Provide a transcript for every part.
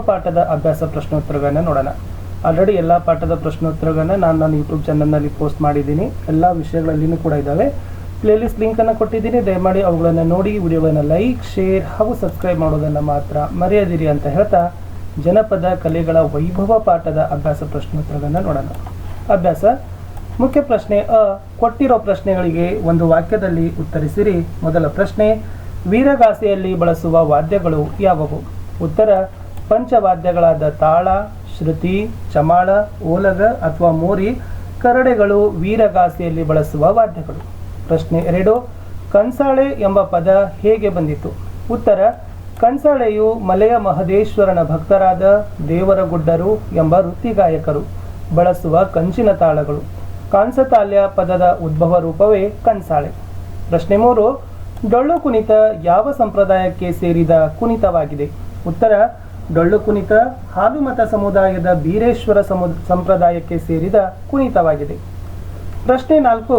ಪಾಠದ ಅಭ್ಯಾಸ ಪ್ರಶ್ನೋತ್ತರಗಳನ್ನ ನೋಡೋಣ. ಆಲ್ರೆಡಿ ಎಲ್ಲ ಪಾಠದ ಪ್ರಶ್ನೋತ್ತರಗಳನ್ನ ನಾನು ನನ್ನ ಯೂಟ್ಯೂಬ್ ಚಾನಲ್ನಲ್ಲಿ ಪೋಸ್ಟ್ ಮಾಡಿದ್ದೀನಿ. ಎಲ್ಲ ವಿಷಯಗಳಲ್ಲಿನೂ ಕೂಡ ಇದ್ದಾವೆ. ಪ್ಲೇಲಿಸ್ಟ್ ಲಿಂಕನ್ನು ಕೊಟ್ಟಿದ್ದೀನಿ. ದಯಮಾಡಿ ಅವುಗಳನ್ನು ನೋಡಿ, ವಿಡಿಯೋಗಳನ್ನು ಲೈಕ್ ಶೇರ್ ಹಾಗೂ ಸಬ್ಸ್ಕ್ರೈಬ್ ಮಾಡೋದನ್ನು ಮಾತ್ರ ಮರೆಯದಿರಿ ಅಂತ ಹೇಳ್ತಾ ಜನಪದ ಕಲೆಗಳ ವೈಭವ ಪಾಠದ ಅಭ್ಯಾಸ ಪ್ರಶ್ನೋತ್ತರಗಳನ್ನು ನೋಡೋಣ. ಅಭ್ಯಾಸ. ಮುಖ್ಯ ಪ್ರಶ್ನೆ ಅ. ಕೊಟ್ಟಿರೋ ಪ್ರಶ್ನೆಗಳಿಗೆ ಒಂದು ವಾಕ್ಯದಲ್ಲಿ ಉತ್ತರಿಸಿರಿ. ಮೊದಲ ಪ್ರಶ್ನೆ. ವೀರಗಾಸೆಯಲ್ಲಿ ಬಳಸುವ ವಾದ್ಯಗಳು ಯಾವುವು? ಉತ್ತರ. ಪಂಚವಾದ್ಯಗಳಾದ ತಾಳ, ಶ್ರುತಿ, ಚಮಾಳ, ಓಲಗ ಅಥವಾ ಮೋರಿ, ಕರಡೆಗಳು ವೀರಗಾಸೆಯಲ್ಲಿ ಬಳಸುವ ವಾದ್ಯಗಳು. ಪ್ರಶ್ನೆ ಎರಡು ಕಂಸಾಳೆ ಎಂಬ ಪದ ಹೇಗೆ ಬಂದಿತು? ಉತ್ತರ ಕಂಸಾಳೆಯು ಮಲೆಯ ಮಹದೇಶ್ವರನ ಭಕ್ತರಾದ ದೇವರಗುಡ್ಡರು ಎಂಬ ವೃತ್ತಿಗಾಯಕರು ಬಳಸುವ ಕಂಚಿನ ತಾಳಗಳು. ಕಾಂಸತಾಲ್ಯ ಪದದ ಉದ್ಭವ ರೂಪವೇ ಕಂಸಾಳೆ ಪ್ರಶ್ನೆ ಮೂರು, ಡೊಳ್ಳು ಕುಣಿತ ಯಾವ ಸಂಪ್ರದಾಯಕ್ಕೆ ಸೇರಿದ ಕುಣಿತವಾಗಿದೆ? ಉತ್ತರ ಡೊಳ್ಳು ಕುಣಿತ ಹಾಲುಮತ ಸಮುದಾಯದ ಬೀರೇಶ್ವರ ಸಮು, ಸಂಪ್ರದಾಯಕ್ಕೆ ಸೇರಿದ ಕುಣಿತವಾಗಿದೆ. ಪ್ರಶ್ನೆ ನಾಲ್ಕು,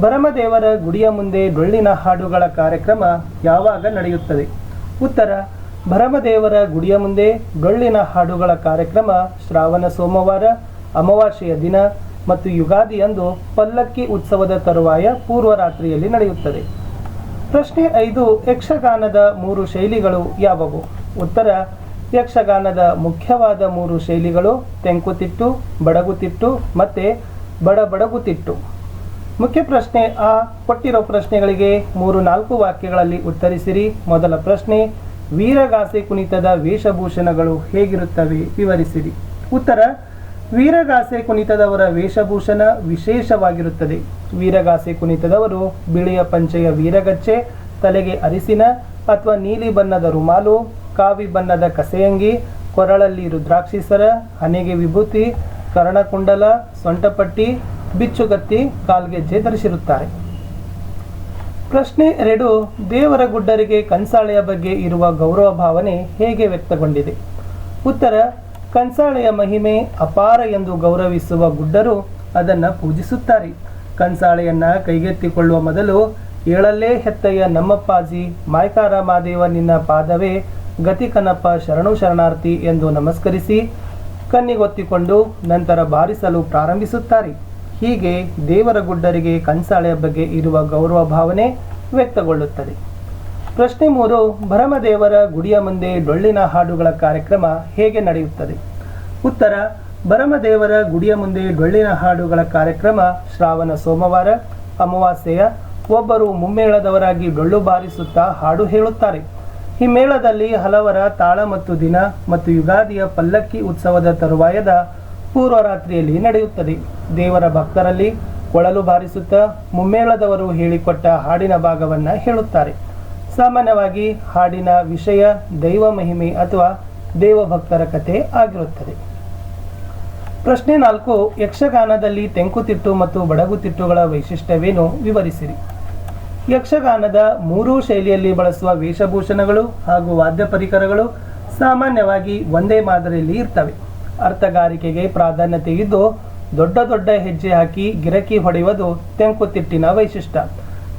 ಭರಮದೇವರ ಗುಡಿಯ ಮುಂದೆ ಡೊಳ್ಳಿನ ಹಾಡುಗಳ ಕಾರ್ಯಕ್ರಮ ಯಾವಾಗ ನಡೆಯುತ್ತದೆ? ಉತ್ತರ, ಭರಮದೇವರ ಗುಡಿಯ ಮುಂದೆ ಡೊಳ್ಳಿನ ಹಾಡುಗಳ ಕಾರ್ಯಕ್ರಮ ಶ್ರಾವಣ ಸೋಮವಾರ, ಅಮಾವಾಸ್ಯೆಯ ದಿನ ಮತ್ತು ಯುಗಾದಿಯಂದು ಪಲ್ಲಕ್ಕಿ ಉತ್ಸವದ ತರುವಾಯ ಪೂರ್ವರಾತ್ರಿಯಲ್ಲಿ ನಡೆಯುತ್ತದೆ. ಪ್ರಶ್ನೆ ಐದು, ಯಕ್ಷಗಾನದ ಮೂರು ಶೈಲಿಗಳು ಯಾವುವು? ಉತ್ತರ ಯಕ್ಷಗಾನದ ಮುಖ್ಯವಾದ ಮೂರು ಶೈಲಿಗಳು ತೆಂಕುತಿಟ್ಟು, ಬಡಗುತಿಟ್ಟು ಮತ್ತೆ ಬಡಬಡಗುತಿಟ್ಟು. ಮುಖ್ಯ ಪ್ರಶ್ನೆ ಆ, ಕೊಟ್ಟಿರೋ ಪ್ರಶ್ನೆಗಳಿಗೆ ಮೂರು ನಾಲ್ಕು ವಾಕ್ಯಗಳಲ್ಲಿ ಉತ್ತರಿಸಿರಿ. ಮೊದಲ ಪ್ರಶ್ನೆ, ವೀರಗಾಸೆ ಕುಣಿತದ ವೇಷಭೂಷಣಗಳು ಹೇಗಿರುತ್ತವೆ? ವಿವರಿಸಿರಿ. ಉತ್ತರ, ವೀರಗಾಸೆ ಕುಣಿತದವರ ವೇಷಭೂಷಣ ವಿಶೇಷವಾಗಿರುತ್ತದೆ. ವೀರಗಾಸೆ ಕುಣಿತದವರು ಬಿಳಿಯ ಪಂಚೆಯ ವೀರಗಚ್ಚೆ, ತಲೆಗೆ ಅರಿಸಿನ ಅಥವಾ ನೀಲಿ ಬಣ್ಣದ ರುಮಾಲು ಕಾವಿ ಬಣ್ಣದ ಕಸೆಯಂಗಿ, ಕೊರಳಲ್ಲಿ ರುದ್ರಾಕ್ಷಿಸರ ಹಣೆಗೆ ವಿಭೂತಿ, ಕರ್ಣಕುಂಡಲ, ಸೊಂಟಪಟ್ಟಿ, ಬಿಚ್ಚುಗತ್ತಿ ಕಾಲ್ಗೆಜ್ಜೆ ಧರಿಸಿರುತ್ತಾರೆ ಪ್ರಶ್ನೆ ಎರಡು, ದೇವರ ಗುಡ್ಡರಿಗೆ ಕಂಸಾಳೆಯ ಬಗ್ಗೆ ಇರುವ ಗೌರವ ಭಾವನೆ ಹೇಗೆ ವ್ಯಕ್ತಗೊಂಡಿದೆ? ಉತ್ತರ ಕಂಸಾಳೆಯ ಮಹಿಮೆ ಅಪಾರ ಎಂದು ಗೌರವಿಸುವ ಗುಡ್ಡರು ಅದನ್ನು ಪೂಜಿಸುತ್ತಾರೆ. ಕಂಸಾಳೆಯನ್ನ ಕೈಗೆತ್ತಿಕೊಳ್ಳುವ ಮೊದಲು, ಏಳಲ್ಲೇ ಹೆತ್ತಯ್ಯ ನಮ್ಮಪ್ಪಾಜಿ ಮಾಯ್ಕಾರ ಮಾದೇವ ನಿನ್ನ ಪಾದವೇ ಗತಿಕನಪ್ಪ ಶರಣು ಶರಣಾರ್ಥಿ ಎಂದು ನಮಸ್ಕರಿಸಿ ಕಣ್ಣಿಗೊತ್ತಿಕೊಂಡು ನಂತರ ಬಾರಿಸಲು ಪ್ರಾರಂಭಿಸುತ್ತಾರೆ. ಹೀಗೆ ದೇವರ ಗುಡ್ಡರಿಗೆ ಕಂಸಾಳೆಯ ಬಗ್ಗೆ ಇರುವ ಗೌರವ ಭಾವನೆ ವ್ಯಕ್ತಗೊಳ್ಳುತ್ತದೆ. ಪ್ರಶ್ನೆ ಮೂರು, ಭರಮದೇವರ ಗುಡಿಯ ಮುಂದೆ ಡೊಳ್ಳಿನ ಹಾಡುಗಳ ಕಾರ್ಯಕ್ರಮ ಹೇಗೆ ನಡೆಯುತ್ತದೆ? ಉತ್ತರ, ಭರಮದೇವರ ಗುಡಿಯ ಮುಂದೆ ಡೊಳ್ಳಿನ ಹಾಡುಗಳ ಕಾರ್ಯಕ್ರಮ ಶ್ರಾವಣ, ಸೋಮವಾರ, ಅಮಾವಾಸ್ಯೆಯ ಒಬ್ಬರು ಮುಮ್ಮೇಳದವರಾಗಿ ಡೊಳ್ಳು ಬಾರಿಸುತ್ತಾ ಹಾಡು ಹೇಳುತ್ತಾರೆ. ಈ ಮೇಳದಲ್ಲಿ ಹಲವರ ತಾಳ ಮತ್ತು ದಿನ ಮತ್ತು ಯುಗಾದಿಯ ಪಲ್ಲಕ್ಕಿ ಉತ್ಸವದ ತರುವಾಯದ ಪೂರ್ವರಾತ್ರಿಯಲ್ಲಿ ನಡೆಯುತ್ತದೆ. ದೇವರ ಭಕ್ತರಲ್ಲಿ ಕೊಳಲು ಬಾರಿಸುತ್ತಾ ಮುಮ್ಮೇಳದವರು ಹೇಳಿಕೊಟ್ಟ ಹಾಡಿನ ಭಾಗವನ್ನು ಹೇಳುತ್ತಾರೆ. ಸಾಮಾನ್ಯವಾಗಿ ಹಾಡಿನ ವಿಷಯ ದೈವ ಮಹಿಮೆ ಅಥವಾ ದೇವಭಕ್ತರ ಕಥೆ ಆಗಿರುತ್ತದೆ. ಪ್ರಶ್ನೆ ನಾಲ್ಕು, ಯಕ್ಷಗಾನದಲ್ಲಿ ತೆಂಕುತಿಟ್ಟು ಮತ್ತು ಬಡಗುತಿಟ್ಟುಗಳ ವೈಶಿಷ್ಟ್ಯವೇನು? ವಿವರಿಸಿರಿ. ಯಕ್ಷಗಾನದ ಮೂರೂ ಶೈಲಿಯಲ್ಲಿ ಬಳಸುವ ವೇಷಭೂಷಣಗಳು ಹಾಗೂ ವಾದ್ಯ ಪರಿಕರಗಳು ಸಾಮಾನ್ಯವಾಗಿ ಒಂದೇ ಮಾದರಿಯಲ್ಲಿ ಇರ್ತವೆ. ಅರ್ಥಗಾರಿಕೆಗೆ ಪ್ರಾಧಾನ್ಯತೆ ಇದ್ದು ದೊಡ್ಡ ದೊಡ್ಡ ಹೆಜ್ಜೆ ಹಾಕಿ ಗಿರಕಿ ಹೊಡೆಯುವುದು ತೆಂಕುತಿಟ್ಟಿನ ವೈಶಿಷ್ಟ್ಯ.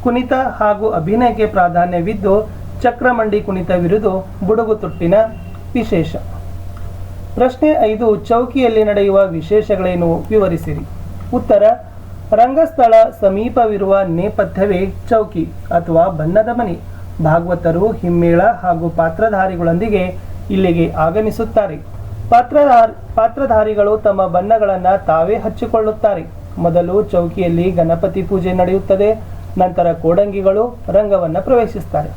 ಕುಣಿತ ಹಾಗೂ ಅಭಿನಯಕ್ಕೆ ಪ್ರಾಧಾನ್ಯವಿದ್ದು ಚಕ್ರಮಂಡಿ ಕುಣಿತವಿರುವುದು ಬುಡುಗುತುಟ್ಟಿನ ವಿಶೇಷ. ಪ್ರಶ್ನೆ ಐದು, ಚೌಕಿಯಲ್ಲಿ ನಡೆಯುವ ವಿಶೇಷಗಳೇನು? ವಿವರಿಸಿರಿ. ಉತ್ತರ ರಂಗಸ್ಥಳ ಸಮೀಪವಿರುವ ನೇಪಥ್ಯವೇ ಚೌಕಿ ಅಥವಾ ಬಣ್ಣದ ಮನೆ. ಭಾಗವತರು, ಹಿಮ್ಮೇಳ ಹಾಗೂ ಪಾತ್ರಧಾರಿಗಳೊಂದಿಗೆ ಇಲ್ಲಿಗೆ ಆಗಮಿಸುತ್ತಾರೆ. ಪಾತ್ರಧಾರ, ಪಾತ್ರಧಾರಿಗಳು ತಮ್ಮ ಬಣ್ಣಗಳನ್ನು ತಾವೇ ಹಚ್ಚಿಕೊಳ್ಳುತ್ತಾರೆ. ಮೊದಲು ಚೌಕಿಯಲ್ಲಿ ಗಣಪತಿ ಪೂಜೆ ನಡೆಯುತ್ತದೆ, ನಂತರ ಕೋಡಂಗಿಗಳು ರಂಗವನ್ನು ಪ್ರವೇಶಿಸುತ್ತಾರೆ.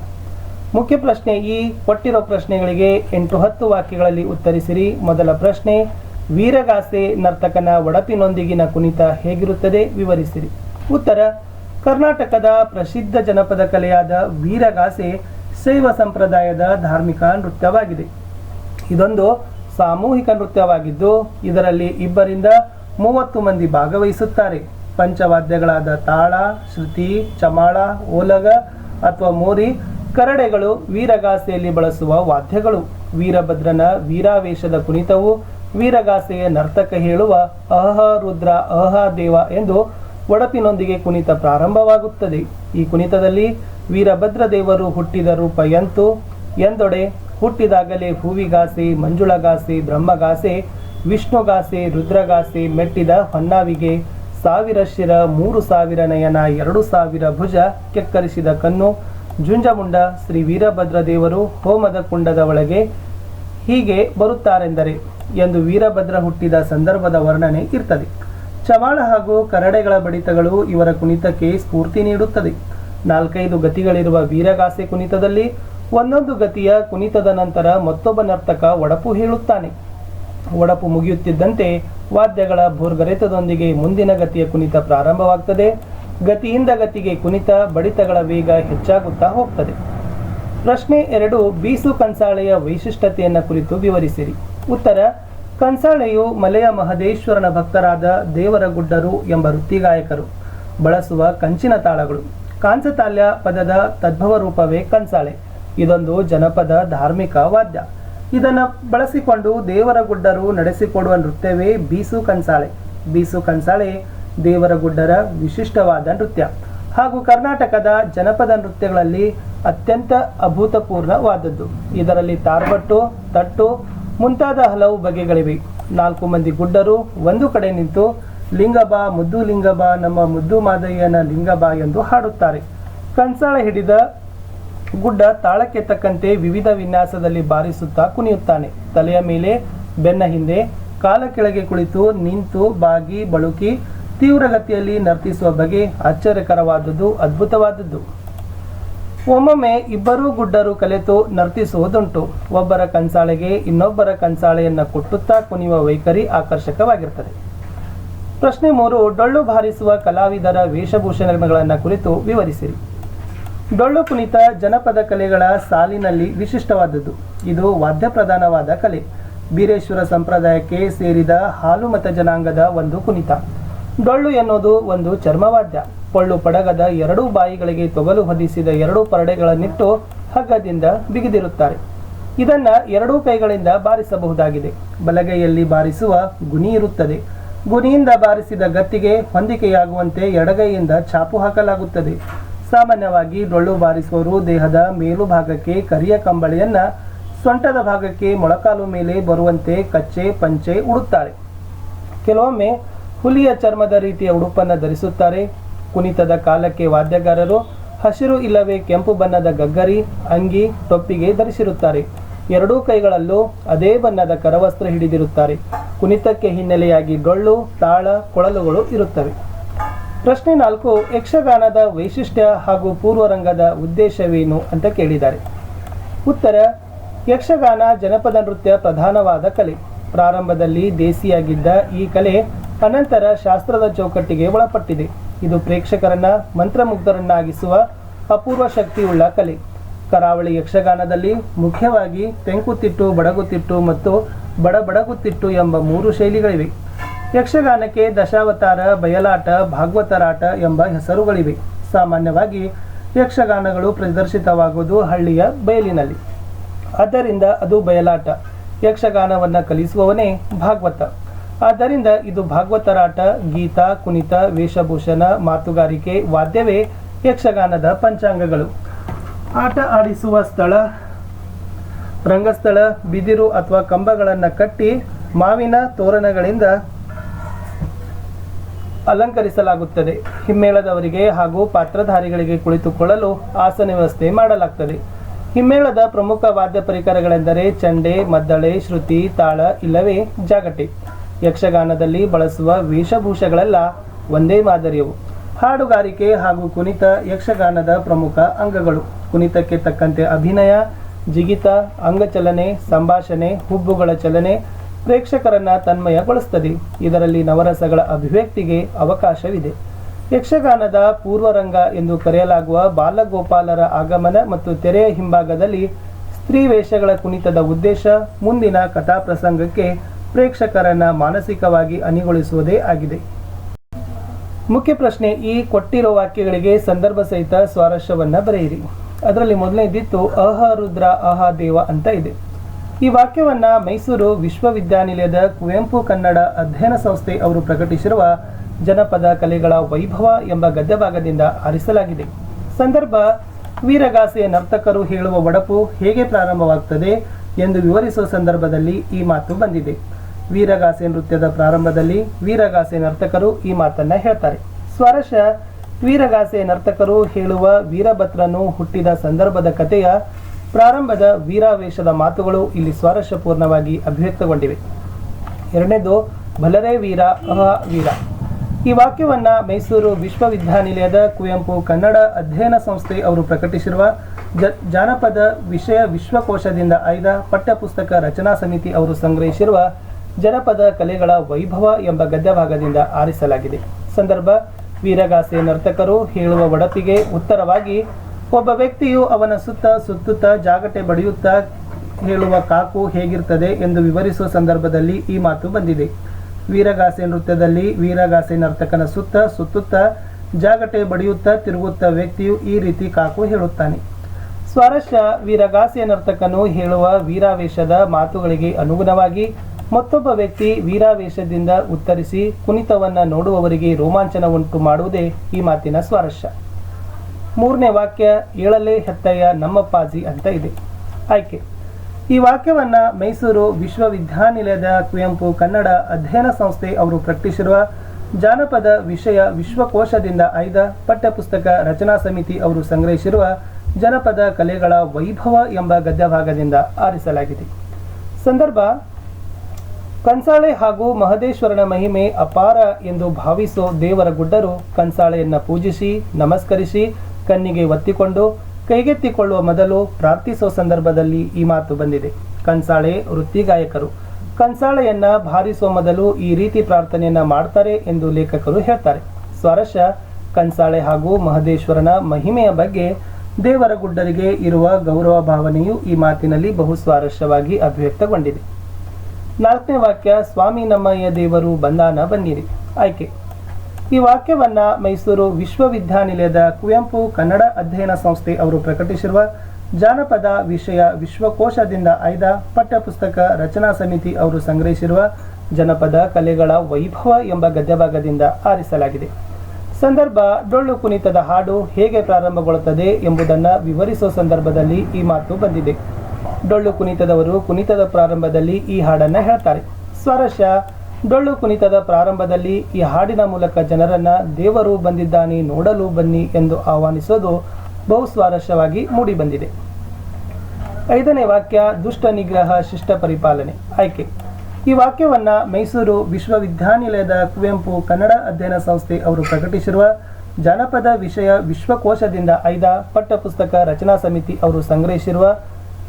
ಮುಖ್ಯ ಪ್ರಶ್ನೆ ಈ, ಕೊಟ್ಟಿರೋ ಪ್ರಶ್ನೆಗಳಿಗೆ ಎಂಟು ಹತ್ತು ವಾಕ್ಯಗಳಲ್ಲಿ ಉತ್ತರಿಸಿರಿ. ಮೊದಲ ಪ್ರಶ್ನೆ ವೀರಗಾಸೆ ನರ್ತಕನ ಒಡಪಿನೊಂದಿಗಿನ ಕುಣಿತ ಹೇಗಿರುತ್ತದೆ ವಿವರಿಸಿರಿ. ಉತ್ತರ, ಕರ್ನಾಟಕದ ಪ್ರಸಿದ್ಧ ಜನಪದ ಕಲೆಯಾದ ವೀರಗಾಸೆ ಶೈವ ಸಂಪ್ರದಾಯದ ಧಾರ್ಮಿಕ ನೃತ್ಯವಾಗಿದೆ. ಇದೊಂದು ಸಾಮೂಹಿಕ ನೃತ್ಯವಾಗಿದ್ದು, ಇದರಲ್ಲಿ ಇಬ್ಬರಿಂದ ಮೂವತ್ತು ಮಂದಿ ಭಾಗವಹಿಸುತ್ತಾರೆ. ಪಂಚವಾದ್ಯಗಳಾದ ತಾಳ, ಶ್ರುತಿ, ಚಮಾಳ, ಓಲಗ ಅಥವಾ ಮೋರಿ ಕರಡೆಗಳು ವೀರಗಾಸೆಯಲ್ಲಿ ಬಳಸುವ ವಾದ್ಯಗಳು. ವೀರಭದ್ರನ ವೀರಾವೇಶದ ಕುಣಿತವು ವೀರಗಾಸೆಯ ನರ್ತಕ ಹೇಳುವ ಅಹ ರುದ್ರ, ಅಹ ದೇವ ಎಂದು ಒಡಪಿನೊಂದಿಗೆ ಕುಣಿತ ಪ್ರಾರಂಭವಾಗುತ್ತದೆ. ಈ ಕುಣಿತದಲ್ಲಿ ವೀರಭದ್ರ ದೇವರು ಹುಟ್ಟಿದ ರೂಪ ಎಂತು? ಎಂದೊಡೆ ಹುಟ್ಟಿದಾಗಲೇ ಹೂವಿಗಾಸೆ, ಮಂಜುಳಗಾಸೆ, ಬ್ರಹ್ಮಗಾಸೆ, ವಿಷ್ಣುಗಾಸೆ, ರುದ್ರಗಾಸೆ ಮೆಟ್ಟಿದ ಹೊನ್ನಾವಿಗೆ ಸಾವಿರ ಶಿರ, ಮೂರು ಸಾವಿರ ನಯನ, ಎರಡು ಸಾವಿರ ಭುಜ ಕೆಕ್ಕರಿಸಿದ ಕಣ್ಣು. ಜುಂಜಮುಂಡ ಶ್ರೀ ವೀರಭದ್ರ ದೇವರು ಹೋಮದ ಕುಂಡದ ಒಳಗೆ ಹೀಗೆ ಬರುತ್ತಾರೆಂದರೆ ಎಂದು ವೀರಭದ್ರ ಹುಟ್ಟಿದ ಸಂದರ್ಭದ ವರ್ಣನೆ ಇರ್ತದೆ. ಚವಾಳ ಹಾಗೂ ಕರಡೆಗಳ ಬಡಿತಗಳು ಇವರ ಕುಣಿತಕ್ಕೆ ಸ್ಫೂರ್ತಿ ನೀಡುತ್ತದೆ. ನಾಲ್ಕೈದು ಗತಿಗಳಿರುವ ವೀರಗಾಸೆ ಕುಣಿತದಲ್ಲಿ ಒಂದೊಂದು ಗತಿಯ ಕುಣಿತದ ನಂತರ ಮತ್ತೊಬ್ಬ ನರ್ತಕ ಒಡಪು ಹೇಳುತ್ತಾನೆ. ಒಡಪು ಮುಗಿಯುತ್ತಿದ್ದಂತೆ ವಾದ್ಯಗಳ ಭೂರ್ಗರೆತದೊಂದಿಗೆ ಮುಂದಿನ ಗತಿಯ ಕುಣಿತ ಪ್ರಾರಂಭವಾಗ್ತದೆ. ಗತಿಯಿಂದ ಗತಿಗೆ ಕುಣಿತ ಬಡಿತಗಳ ವೇಗ ಹೆಚ್ಚಾಗುತ್ತಾ ಹೋಗ್ತದೆ. ಪ್ರಶ್ನೆ ಎರಡು, ಬೀಸು ಕಂಸಾಳೆಯ ವೈಶಿಷ್ಟ್ಯತೆಯನ್ನು ಕುರಿತು ವಿವರಿಸಿರಿ. ಉತ್ತರ ಕಂಸಾಳೆಯು ಮಲೆಯ ಮಹದೇಶ್ವರನ ಭಕ್ತರಾದ ದೇವರಗುಡ್ಡರು ಎಂಬ ವೃತ್ತಿಗಾಯಕರು. ಬಳಸುವ ಕಂಚಿನ ತಾಳಗಳು. ಕಾಂಚತಾಲ್ಯ ಪದದ ತದ್ಭವ ರೂಪವೇ ಕಂಸಾಳೆ ಇದೊಂದು ಜನಪದ ಧಾರ್ಮಿಕ ವಾದ್ಯ. ಇದನ್ನು ಬಳಸಿಕೊಂಡು ದೇವರಗುಡ್ಡರು ನಡೆಸಿಕೊಡುವ ನೃತ್ಯವೇ ಬೀಸು ಕಂಸಾಳೆ ಬೀಸು ಕಂಸಾಳೆ ದೇವರಗುಡ್ಡರ ವಿಶಿಷ್ಟವಾದ ನೃತ್ಯ. ಹಾಗೂ ಕರ್ನಾಟಕದ ಜನಪದ ನೃತ್ಯಗಳಲ್ಲಿ ಅತ್ಯಂತ ಅಭೂತಪೂರ್ಣವಾದದ್ದು. ಇದರಲ್ಲಿ ತಾರ್ಬಟ್ಟು, ತಟ್ಟು ಮುಂತಾದ ಹಲವು ಬಗೆಗಳಿವೆ. ನಾಲ್ಕು ಮಂದಿ ಗುಡ್ಡರು, ಒಂದು ಕಡೆ ನಿಂತು, ಲಿಂಗಬ, ಮುದ್ದು ಲಿಂಗಬ, ನಮ್ಮ ಮುದ್ದು ಮಾದಯ್ಯನ ಲಿಂಗಬ ಎಂದು ಹಾಡುತ್ತಾರೆ. ಕಂಸಾಳ ಹಿಡಿದ ಗುಡ್ಡ ತಾಳಕ್ಕೆ ತಕ್ಕಂತೆ ವಿವಿಧ ವಿನ್ಯಾಸದಲ್ಲಿ ಬಾರಿಸುತ್ತಾ ಕುಣಿಯುತ್ತಾನೆ. ತಲೆಯ ಮೇಲೆ ಬೆನ್ನ ಹಿಂದೆ, ಕಾಲ ಕೆಳಗೆ ಕುಳಿತು ನಿಂತು ಬಾಗಿ, ಬಳುಕಿ ತೀವ್ರಗತಿಯಲ್ಲಿ ನರ್ತಿಸುವ ಬಗೆ ಆಶ್ಚರ್ಯಕರವಾದದ್ದು, ಅದ್ಭುತವಾದದ್ದು. ಒಮ್ಮೊಮ್ಮೆ ಇಬ್ಬರೂ ಗುಡ್ಡರು ಕಲೆತು ನರ್ತಿಸುವುದುಂಟು. ಒಬ್ಬರ ಕಂಸಾಳೆಗೆ ಇನ್ನೊಬ್ಬರ ಕಂಸಾಳೆಯನ್ನು ಕೊಟ್ಟುತ್ತಾ ಕುಣಿಯುವ ವೈಖರಿ ಆಕರ್ಷಕವಾಗಿರ್ತದೆ ಪ್ರಶ್ನೆ ಮೂರು, ಡೊಳ್ಳು ಬಾರಿಸುವ ಕಲಾವಿದರ ವೇಷಭೂಷಣಗಳನ್ನು ಕುರಿತು ವಿವರಿಸಿರಿ. ಡೊಳ್ಳು ಕುಣಿತ ಜನಪದ ಕಲೆಗಳ ಸಾಲಿನಲ್ಲಿ ವಿಶಿಷ್ಟವಾದದ್ದು. ಇದು ವಾದ್ಯ ಪ್ರಧಾನವಾದ ಕಲೆ. ಬೀರೇಶ್ವರ ಸಂಪ್ರದಾಯಕ್ಕೆ ಸೇರಿದ ಹಾಲುಮತ ಜನಾಂಗದ ಒಂದು ಕುಣಿತ. ಡೊಳ್ಳು ಎನ್ನುವುದು ಒಂದು ಚರ್ಮವಾದ್ಯ. ಪೊಳ್ಳು ಪಡಗದ ಎರಡೂ ಬಾಯಿಗಳಿಗೆ ತೊಗಲು ಹೊದಿಸಿದ ಎರಡೂ ಪರಡೆಗಳನ್ನಿಟ್ಟು ಹಗ್ಗದಿಂದ ಬಿಗಿದಿರುತ್ತಾರೆ. ಇದನ್ನ ಎರಡೂ ಕೈಗಳಿಂದ ಬಾರಿಸಬಹುದಾಗಿದೆ. ಬಲಗೈಯಲ್ಲಿ ಬಾರಿಸುವ ಗುಣಿ ಇರುತ್ತದೆ. ಗುಣಿಯಿಂದ ಬಾರಿಸಿದ ಗತ್ತಿಗೆ ಹೊಂದಿಕೆಯಾಗುವಂತೆ ಎಡಗೈಯಿಂದ ಚಾಪು ಹಾಕಲಾಗುತ್ತದೆ. ಸಾಮಾನ್ಯವಾಗಿ ಡೊಳ್ಳು ಬಾರಿಸುವವರು ದೇಹದ ಮೇಲುಭಾಗಕ್ಕೆ ಕರಿಯ ಕಂಬಳಿಯನ್ನ, ಸೊಂಟದ ಭಾಗಕ್ಕೆ ಮೊಳಕಾಲು ಮೇಲೆ ಬರುವಂತೆ ಕಚ್ಚೆ ಪಂಚೆ ಉಡುತ್ತಾರೆ. ಕೆಲವೊಮ್ಮೆ ಹುಲಿಯ ಚರ್ಮದ ರೀತಿಯ ಉಡುಪನ್ನು ಧರಿಸುತ್ತಾರೆ. ಕುಣಿತದ ಕಾಲಕ್ಕೆ ವಾದ್ಯಗಾರರು, ಹಸಿರು ಇಲ್ಲವೇ ಕೆಂಪು ಬಣ್ಣದ ಗಗ್ಗರಿ, ಅಂಗಿ, ಟೊಪ್ಪಿಗೆ ಧರಿಸಿರುತ್ತಾರೆ. ಎರಡೂ ಕೈಗಳಲ್ಲೂ ಅದೇ ಬಣ್ಣದ ಕರವಸ್ತ್ರ ಹಿಡಿದಿರುತ್ತಾರೆ. ಕುಣಿತಕ್ಕೆ ಹಿನ್ನೆಲೆಯಾಗಿ ಡೊಳ್ಳು, ತಾಳ, ಕೊಳಲುಗಳು ಇರುತ್ತವೆ. ಪ್ರಶ್ನೆ ನಾಲ್ಕು, ಯಕ್ಷಗಾನದ ವೈಶಿಷ್ಟ್ಯ ಹಾಗೂ ಪೂರ್ವರಂಗದ ಉದ್ದೇಶವೇನು ಅಂತ ಕೇಳಿದ್ದಾರೆ. ಉತ್ತರ, ಯಕ್ಷಗಾನ ಜನಪದ ನೃತ್ಯ ಪ್ರಧಾನವಾದ ಕಲೆ. ಪ್ರಾರಂಭದಲ್ಲಿ ದೇಸಿಯಾಗಿದ್ದ ಈ ಕಲೆ ಅನಂತರ ಶಾಸ್ತ್ರದ ಚೌಕಟ್ಟಿಗೆ ಒಳಪಟ್ಟಿದೆ. ಇದು ಪ್ರೇಕ್ಷಕರನ್ನ ಮಂತ್ರಮುಗ್ಧರನ್ನಾಗಿಸುವ ಅಪೂರ್ವ ಶಕ್ತಿಯುಳ್ಳ ಕಲೆ. ಕರಾವಳಿ ಯಕ್ಷಗಾನದಲ್ಲಿ ಮುಖ್ಯವಾಗಿ ತೆಂಕುತಿಟ್ಟು, ಬಡಗುತಿಟ್ಟು ಮತ್ತು ಬಡಬಡಗುತಿಟ್ಟು ಎಂಬ ಮೂರು ಶೈಲಿಗಳಿವೆ. ಯಕ್ಷಗಾನಕ್ಕೆ ದಶಾವತಾರ, ಬಯಲಾಟ, ಭಾಗವತರಾಟ ಎಂಬ ಹೆಸರುಗಳಿವೆ. ಸಾಮಾನ್ಯವಾಗಿ ಯಕ್ಷಗಾನಗಳು ಪ್ರದರ್ಶಿತವಾಗುವುದು ಹಳ್ಳಿಯ ಬಯಲಿನಲ್ಲಿ. ಆದ್ದರಿಂದ ಅದು ಬಯಲಾಟ. ಯಕ್ಷಗಾನವನ್ನು ಕಲಿಸುವವನೇ ಭಾಗವತ. ಆದ್ದರಿಂದ ಇದು ಭಾಗವತರಾಟ ಗೀತ, ಕುಣಿತ, ವೇಷಭೂಷಣ, ಮಾತುಗಾರಿಕೆ, ವಾದ್ಯವೇ ಯಕ್ಷಗಾನದ ಪಂಚಾಂಗಗಳು. ಆಟ ಆಡಿಸುವ ಸ್ಥಳ, ರಂಗಸ್ಥಳ, ಬಿದಿರು ಅಥವಾ ಕಂಬಗಳನ್ನು ಕಟ್ಟಿ ಮಾವಿನ ತೋರಣಗಳಿಂದ ಅಲಂಕರಿಸಲಾಗುತ್ತದೆ. ಹಿಮ್ಮೇಳದವರಿಗೆ ಹಾಗೂ ಪಾತ್ರಧಾರಿಗಳಿಗೆ ಕುಳಿತುಕೊಳ್ಳಲು ಆಸನ ವ್ಯವಸ್ಥೆ ಮಾಡಲಾಗ್ತದೆ. ಹಿಮ್ಮೇಳದ ಪ್ರಮುಖ ವಾದ್ಯ ಪರಿಕರಗಳೆಂದರೆ ಚಂಡೆ, ಮದ್ದಳೆ ಶ್ರುತಿ ತಾಳ ಇಲ್ಲವೇ ಜಾಗಟೆ. ಯಕ್ಷಗಾನದಲ್ಲಿ ಬಳಸುವ ವೇಷಭೂಷಗಳೆಲ್ಲ ಒಂದೇ ಮಾದರಿಯವು. ಹಾಡುಗಾರಿಕೆ ಹಾಗೂ ಕುಣಿತ ಯಕ್ಷಗಾನದ ಪ್ರಮುಖ ಅಂಗಗಳು. ಕುಣಿತಕ್ಕೆ ತಕ್ಕಂತೆ ಅಭಿನಯ, ಜಿಗಿತ, ಅಂಗಚಲನೆ, ಸಂಭಾಷಣೆ, ಹುಬ್ಬುಗಳ ಚಲನೆ ಪ್ರೇಕ್ಷಕರನ್ನ ತನ್ಮಯಗೊಳಿಸುತ್ತದೆ ಇದರಲ್ಲಿ ನವರಸಗಳ ಅಭಿವ್ಯಕ್ತಿಗೆ ಅವಕಾಶವಿದೆ. ಯಕ್ಷಗಾನದ ಪೂರ್ವರಂಗ ಎಂದು ಕರೆಯಲಾಗುವ ಬಾಲಗೋಪಾಲರ ಆಗಮನ ಮತ್ತು ತೆರೆಯ ಹಿಂಭಾಗದಲ್ಲಿ ಸ್ತ್ರೀ ವೇಷಗಳ ಕುಣಿತದ ಉದ್ದೇಶ, ಮುಂದಿನ ಕಥಾಪ್ರಸಂಗಕ್ಕೆ ಪ್ರೇಕ್ಷಕರನ್ನ ಮಾನಸಿಕವಾಗಿ ಅನಿಗೊಳಿಸುವುದೇ ಆಗಿದೆ. ಮುಖ್ಯ ಪ್ರಶ್ನೆ, ಈ ಕೊಟ್ಟಿರೋ ವಾಕ್ಯಗಳಿಗೆ ಸಂದರ್ಭ ಸಹಿತ ಸ್ವಾರಸ್ಯವನ್ನ ಬರೆಯಿರಿ. ಅದರಲ್ಲಿ ಮೊದಲನೇದಿತ್ತು ಅಹ ರುದ್ರ ಅಹ ದೇವ ಅಂತ ಇದೆ. ಈ ವಾಕ್ಯವನ್ನ ಮೈಸೂರು ವಿಶ್ವವಿದ್ಯಾನಿಲಯದ ಕುವೆಂಪು ಕನ್ನಡ ಅಧ್ಯಯನ ಸಂಸ್ಥೆ ಅವರು ಪ್ರಕಟಿಸಿರುವ ಜನಪದ ಕಲೆಗಳ ವೈಭವ ಎಂಬ ಗದ್ಯಭಾಗದಿಂದ ಆರಿಸಲಾಗಿದೆ. ಸಂದರ್ಭ, ವೀರಗಾಸೆಯ ನರ್ತಕರು ಹೇಳುವ ಒಡಪು ಹೇಗೆ ಪ್ರಾರಂಭವಾಗ್ತದೆ ಎಂದು ವಿವರಿಸುವ ಸಂದರ್ಭದಲ್ಲಿ ಈ ಮಾತು ಬಂದಿದೆ. ವೀರಗಾಸೆ ನೃತ್ಯದ ಪ್ರಾರಂಭದಲ್ಲಿ ವೀರಗಾಸೆ ನರ್ತಕರು ಈ ಮಾತನ್ನ ಹೇಳ್ತಾರೆ. ಸ್ವರಶ ವೀರಗಾಸೆ ನರ್ತಕರು ಹೇಳುವ ವೀರಭದ್ರನು ಹುಟ್ಟಿದ ಸಂದರ್ಭದ ಕಥೆಯ ಪ್ರಾರಂಭದ ವೀರಾವೇಶದ ಮಾತುಗಳು ಇಲ್ಲಿ ಸ್ವಾರಸ್ಯಪೂರ್ಣವಾಗಿ ಅಭಿವ್ಯಕ್ತಗೊಂಡಿವೆ. ಎರಡನೇದು, ಬಲರೇ ವೀರ, ಅಹ ವೀರ. ಈ ವಾಕ್ಯವನ್ನ ಮೈಸೂರು ವಿಶ್ವವಿದ್ಯಾನಿಲಯದ ಕುವೆಂಪು ಕನ್ನಡ ಅಧ್ಯಯನ ಸಂಸ್ಥೆ ಅವರು ಪ್ರಕಟಿಸಿರುವ ಜಾನಪದ ವಿಷಯ ವಿಶ್ವಕೋಶದಿಂದ ಆಯ್ದ ಪಠ್ಯಪುಸ್ತಕ ರಚನಾ ಸಮಿತಿ ಅವರು ಸಂಗ್ರಹಿಸಿರುವ ಜನಪದ ಕಲೆಗಳ ವೈಭವ ಎಂಬ ಗದ್ಯಭಾಗದಿಂದ ಆರಿಸಲಾಗಿದೆ. ಸಂದರ್ಭ, ವೀರಗಾಸೆ ನರ್ತಕರು ಹೇಳುವ ಒಡಪಿಗೆ ಉತ್ತರವಾಗಿ, ಒಬ್ಬ ವ್ಯಕ್ತಿಯು ಅವನ ಸುತ್ತ ಸುತ್ತುತ್ತಾ ಜಾಗಟೆ ಬಡಿಯುತ್ತಾ ಹೇಳುವ ಕಾಕು ಹೇಗಿರ್ತದೆ ಎಂದು ವಿವರಿಸುವ ಸಂದರ್ಭದಲ್ಲಿ ಈ ಮಾತು ಬಂದಿದೆ. ವೀರಗಾಸೆ ನೃತ್ಯದಲ್ಲಿ ವೀರಗಾಸೆ ನರ್ತಕನ ಸುತ್ತ ಸುತ್ತುತ್ತಾ ಜಾಗಟೆ ಬಡಿಯುತ್ತಾ ತಿರುಗುತ್ತಾ ವ್ಯಕ್ತಿಯು ಈ ರೀತಿ ಕಾಕು ಹೇಳುತ್ತಾನೆ. ಸ್ವಾರಸ್ಯ ವೀರಗಾಸೆ ನರ್ತಕನು ಹೇಳುವ ವೀರಾವೇಶದ ಮಾತುಗಳಿಗೆ ಅನುಗುಣವಾಗಿ ಮತ್ತೊಬ್ಬ ವ್ಯಕ್ತಿ ವೀರಾವೇಶದಿಂದ ಉತ್ತರಿಸಿ, ಕುಣಿತವನ್ನ ನೋಡುವವರಿಗೆ ರೋಮಾಂಚನ ಉಂಟು ಮಾಡುವುದೇ ಈ ಮಾತಿನ ಸ್ವಾರಸ್ಯ. ಮೂರನೇ ವಾಕ್ಯ, ಏಳಲೇ ಹೆತ್ತಯ್ಯ ನಮ್ಮಪ್ಪಾಜಿ ಅಂತ ಇದೆ. ಆಯ್ಕೆ. ಈ ವಾಕ್ಯವನ್ನ ಮೈಸೂರು ವಿಶ್ವವಿದ್ಯಾನಿಲಯದ ಕುವೆಂಪು ಕನ್ನಡ ಅಧ್ಯಯನ ಸಂಸ್ಥೆ ಅವರು ಪ್ರಕಟಿಸಿರುವ ಜಾನಪದ ವಿಷಯ ವಿಶ್ವಕೋಶದಿಂದ ಆಯ್ದ ಪಠ್ಯಪುಸ್ತಕ ರಚನಾ ಸಮಿತಿ ಅವರು ಸಂಗ್ರಹಿಸಿರುವ ಜನಪದ ಕಲೆಗಳ ವೈಭವ ಎಂಬ ಗದ್ಯಭಾಗದಿಂದ ಆರಿಸಲಾಗಿದೆ. ಸಂದರ್ಭ ಕಂಸಾಳೆ ಹಾಗೂ ಮಹದೇಶ್ವರನ ಮಹಿಮೆ ಅಪಾರ ಎಂದು ಭಾವಿಸೋ ದೇವರ ಗುಡ್ಡರು ಕಂಸಾಳೆಯನ್ನ ಪೂಜಿಸಿ, ನಮಸ್ಕರಿಸಿ, ಕಣ್ಣಿಗೆ ಒತ್ತಿಕೊಂಡು, ಕೈಗೆತ್ತಿಕೊಳ್ಳುವ ಮೊದಲು ಪ್ರಾರ್ಥಿಸೋ ಸಂದರ್ಭದಲ್ಲಿ ಈ ಮಾತು ಬಂದಿದೆ. ಕಂಸಾಳೆ ವೃತ್ತಿಗಾಯಕರು. ಕಂಸಾಳೆಯನ್ನ ಭಾರಿಸುವ ಮೊದಲು ಈ ರೀತಿ ಪ್ರಾರ್ಥನೆಯನ್ನ ಮಾಡ್ತಾರೆ ಎಂದು ಲೇಖಕರು ಹೇಳ್ತಾರೆ. ಸ್ವರಶ ಕಂಸಾಳೆ ಹಾಗೂ ಮಹದೇಶ್ವರನ ಮಹಿಮೆಯ ಬಗ್ಗೆ ದೇವರ ಗುಡ್ಡರಿಗೆ ಇರುವ ಗೌರವ ಭಾವನೆಯು ಈ ಮಾತಿನಲ್ಲಿ ಬಹು ಸ್ವಾರಸ್ಯವಾಗಿ ಅಭಿವ್ಯಕ್ತಗೊಂಡಿದೆ. ನಾಲ್ಕನೇ ವಾಕ್ಯ, ಸ್ವಾಮಿ ನಮ್ಮಯ್ಯ ದೇವರು, ಬಂದಾನ, ಬನ್ನಿರಿ. ಆಯ್ಕೆ. ಈ ವಾಕ್ಯವನ್ನ ಮೈಸೂರು ವಿಶ್ವವಿದ್ಯಾನಿಲಯದ ಕುವೆಂಪು ಕನ್ನಡ ಅಧ್ಯಯನ ಸಂಸ್ಥೆ ಅವರು ಪ್ರಕಟಿಸಿರುವ ಜಾನಪದ ವಿಷಯ ವಿಶ್ವಕೋಶದಿಂದ ಆಯ್ದ ಪಠ್ಯಪುಸ್ತಕ ರಚನಾ ಸಮಿತಿ ಅವರು ಸಂಗ್ರಹಿಸಿರುವ ಜನಪದ ಕಲೆಗಳ ವೈಭವ ಎಂಬ ಗದ್ಯಭಾಗದಿಂದ ಆರಿಸಲಾಗಿದೆ. ಸಂದರ್ಭ, ಡೊಳ್ಳು ಕುಣಿತದ ಹಾಡು ಹೇಗೆ ಪ್ರಾರಂಭಗೊಳ್ಳುತ್ತದೆ ಎಂಬುದನ್ನು ವಿವರಿಸುವ ಸಂದರ್ಭದಲ್ಲಿ ಈ ಮಾತು ಬಂದಿದೆ. ಡೊಳ್ಳು ಕುಣಿತದವರು ಕುಣಿತದ ಪ್ರಾರಂಭದಲ್ಲಿ ಈ ಹಾಡನ್ನ ಹೇಳ್ತಾರೆ. ಸ್ವರಶ, ಡೊಳ್ಳು ಕುಣಿತದ ಪ್ರಾರಂಭದಲ್ಲಿ ಈ ಹಾಡಿನ ಮೂಲಕ ಜನರನ್ನ ದೇವರು ಬಂದಿದ್ದಾನೆ, ನೋಡಲು ಬನ್ನಿ ಎಂದು ಆಹ್ವಾನಿಸೋದು ಬಹು ಸ್ವಾರಸ್ಯವಾಗಿ ಮೂಡಿಬಂದಿದೆ ಐದನೇ ವಾಕ್ಯ, ದುಷ್ಟ ನಿಗ್ರಹ, ಶಿಷ್ಟ ಪರಿಪಾಲನೆ. ಆಯ್ಕೆ. ಈ ವಾಕ್ಯವನ್ನ ಮೈಸೂರು ವಿಶ್ವವಿದ್ಯಾನಿಲಯದ ಕುವೆಂಪು ಕನ್ನಡ ಅಧ್ಯಯನ ಸಂಸ್ಥೆ ಅವರು ಪ್ರಕಟಿಸಿರುವ ಜಾನಪದ ವಿಷಯ ವಿಶ್ವಕೋಶದಿಂದ ಆಯ್ದ ಪಠ್ಯಪುಸ್ತಕ ರಚನಾ ಸಮಿತಿ ಅವರು ಸಂಗ್ರಹಿಸಿರುವ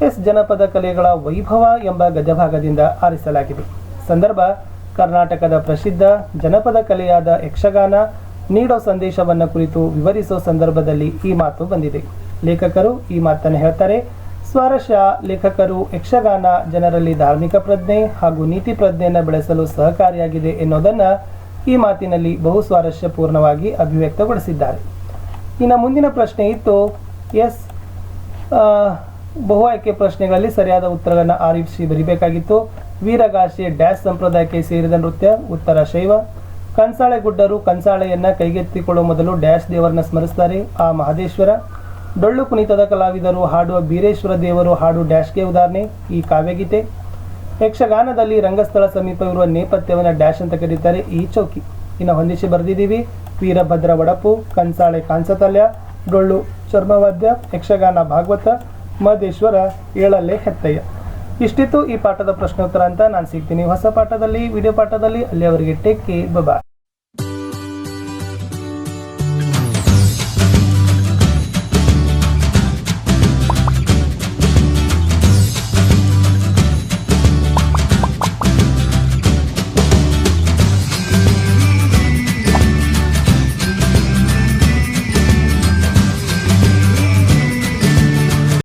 ಎಸ್ ಜನಪದ ಕಲೆಗಳ ವೈಭವ ಎಂಬ ಗಜಭಾಗದಿಂದ ಆರಿಸಲಾಗಿದೆ. ಸಂದರ್ಭ, ಕರ್ನಾಟಕದ ಪ್ರಸಿದ್ಧ ಜನಪದ ಕಲೆಯಾದ ಯಕ್ಷಗಾನ ನೀಡೋ ಸಂದೇಶವನ್ನು ಕುರಿತು ವಿವರಿಸುವ ಸಂದರ್ಭದಲ್ಲಿ ಈ ಮಾತು ಬಂದಿದೆ. ಲೇಖಕರು ಈ ಮಾತನ್ನು ಹೇಳ್ತಾರೆ, ಸ್ವಾರಸ್ಯ ಲೇಖಕರು ಯಕ್ಷಗಾನ ಜನರಲ್ಲಿ ಧಾರ್ಮಿಕ ಪ್ರಜ್ಞೆ ಹಾಗೂ ನೀತಿ ಪ್ರಜ್ಞೆಯನ್ನು ಬೆಳೆಸಲು ಸಹಕಾರಿಯಾಗಿದೆ ಎನ್ನುವುದನ್ನು ಈ ಮಾತಿನಲ್ಲಿ ಬಹು ಸ್ವಾರಸ್ಯಪೂರ್ಣವಾಗಿ ಅಭಿವ್ಯಕ್ತಗೊಳಿಸಿದ್ದಾರೆ. ಇನ್ನು ಮುಂದಿನ ಪ್ರಶ್ನೆ ಇತ್ತು, ಎಸ್ ಬಹು ಆಯ್ಕೆ ಪ್ರಶ್ನೆಗಳಲ್ಲಿ ಸರಿಯಾದ ಉತ್ತರಗಳನ್ನು ಆರಿಸಿ ಬರಿಬೇಕಾಗಿತ್ತು. ವೀರಗಾಸೆ ಡ್ಯಾಶ್ ಸಂಪ್ರದಾಯಕ್ಕೆ ಸೇರಿದ ನೃತ್ಯ, ಉತ್ತರ ಶೈವ. ಕಂಸಾಳೆ ಗುಡ್ಡರು ಕಂಸಾಳೆಯನ್ನ ಕೈಗೆತ್ತಿಕೊಳ್ಳುವ ಮೊದಲು ಡ್ಯಾಶ್ ದೇವರನ್ನ ಸ್ಮರಿಸ್ತಾರೆ. ಆ ಮಹದೇಶ್ವರ. ಡೊಳ್ಳು ಕುಣಿತದ ಕಲಾವಿದರು ಹಾಡುವ ಬೀರೇಶ್ವರ ದೇವರು ಹಾಡು ಡ್ಯಾಶ್ಗೆ ಉದಾಹರಣೆ. ಈ ಕಾವ್ಯಗೀತೆ. ಯಕ್ಷಗಾನದಲ್ಲಿ ರಂಗಸ್ಥಳ ಸಮೀಪವಿರುವ ನೇಪಥ್ಯವನ್ನು ಡ್ಯಾಶ್ ಅಂತ ಕರೀತಾರೆ ಈ ಚೌಕಿ. ಇನ್ನು ಹೊಂದಿಸಿ ಬರೆದಿದ್ದೀವಿ. ವೀರಭದ್ರ ಒಡಪು ಕಂಸಾಳೆ ಕಾಂಸತಲ್ಯ ಡೊಳ್ಳು ಚರ್ಮವಾದ್ಯ, ಯಕ್ಷಗಾನ ಭಾಗವತ ಮಹದೇಶ್ವರ ಏಳಲ್ಲೇ ಹೆತ್ತಯ್ಯ. ಇಷ್ಟಿತ್ತು ಈ ಪಾಠದ ಪ್ರಶ್ನೋತ್ತರ ಅಂತ ನಾನು ಸಿಗ್ತೀನಿ. ಹೊಸ ಪಾಠದಲ್ಲಿ ವಿಡಿಯೋ ಪಾಠದಲ್ಲಿ ಅಲ್ಲಿಯವರೆಗೆ ಟೇಕ್ ಬಾಯ್